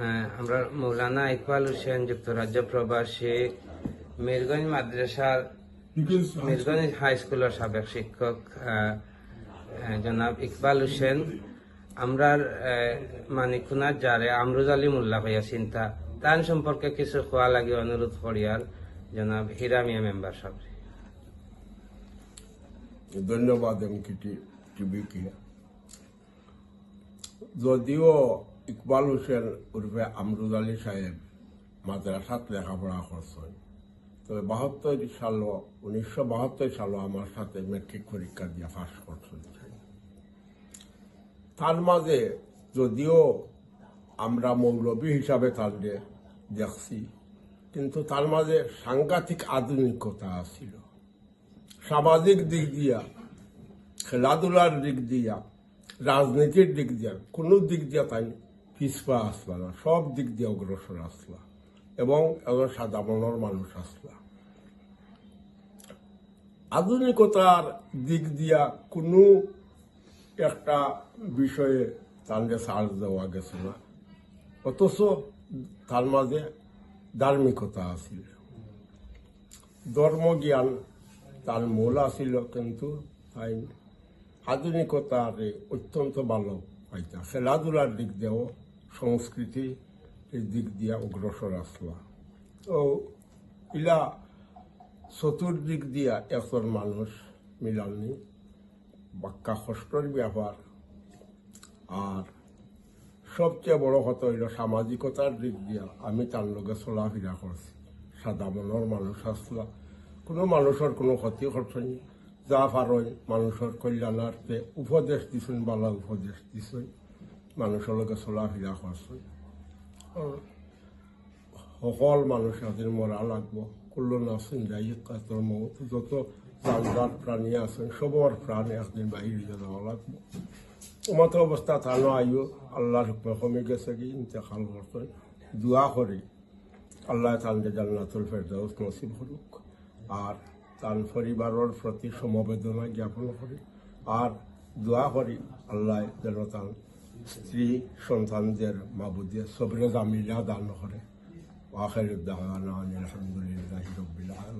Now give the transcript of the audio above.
হ্যাঁ, আমরা মৌলানা ইকবাল হোসেন যুক্তরাজ্য প্রবাসী মিরগঞ্জ মাদ্রাসার মিরগঞ্জ হাই স্কুলের সাবেক শিক্ষক জনাব ইকবাল হোসেন। আমরার মানিকুনার যারে আমরুজ আলী মোল্লা হইয়া চিন্তা তার সম্পর্কে কিছু খোয়া লাগে অনুরোধ করিয়ার জনাব হিরামিয়া মেম্বার সাহেব। ধন্যবাদ যদিও ইকবাল হোসেন উর্ফে আমরুদ আলী সাহেব মাদ্রাসাত লেখাপড়া করছেন। তবে বাহাত্তর সাল, উনিশশো বাহাত্তর সাল আমার সাথে মেট্রিক পরীক্ষা দিয়ে পাশ করছেন। তার মাঝে যদিও আমরা মৌলবী হিসাবে তাদের দেখছি, কিন্তু তার মাঝে সাংঘাতিক আধুনিকতা ছিল। সামাজিক দিক দিয়া, খেলাধুলার দিক দিয়া, রাজনীতির দিক দিয়া, কোনো দিক দিয়া তাই পিছপা আসলা না, সব দিক দিয়ে অগ্রসর আসলা এবং একজন সাদা মনের মানুষ আসলা। আধুনিকতার দিক দিয়া কোনো একটা বিষয়ে তাদের সার্চ দেওয়া গেছে না, অথচ তার মাঝে ধার্মিকতা আছিল। ধর্মজ্ঞান তার মূল আছিল কিন্তু তাই আধুনিকতারে অত্যন্ত ভালো পাইতা খেলাধুলার দিক দিয়েও সংস্কৃতি দিক দিয়া অগ্রসর আসলা। তো ইলা চতুর্দিক দিয়া একজন মানুষ মিলানি, বাক্কা কষ্টর ব্যাপার আর সবচেয়ে বড় কথা হইল সামাজিকতার দিক দিয়া আমি তার লগে চলাফেরা করছি। সাদা মনের মানুষ আসলা। কোনো মানুষের কোনো ক্ষতি করছেন যা পারই মানুষের কল্যাণার্থে উপদেশ দিছেন, বালা উপদেশ দিছেন। মানুষের লগে চলাফেরা করছেন সকল মানুষ এদিন মরা লাগবো। কুল্ল নাসিন যাই কাতর মত যত জানজাত প্রাণী আছেন সবর প্রাণ একদিন বাহির যাওয়া লাগবো। মতো অবস্থা থানো আইও আল্লাহর হুকমে কমে গেছে কি ইন্তেকাল করতেন দোয়া করি আল্লাহ তানকে জান্নাতুল ফেরদাউস নসিব করুক আর তার পরিবারের প্রতি সমবেদনা জ্ঞাপন করি আর দোয়া করি আল্লাহ যেন তার স্ত্রী সন্তানদের মাবুদে সবরে জামিলা দান করে আখের দান আলহামদুলিল্লাহ রবিল আলম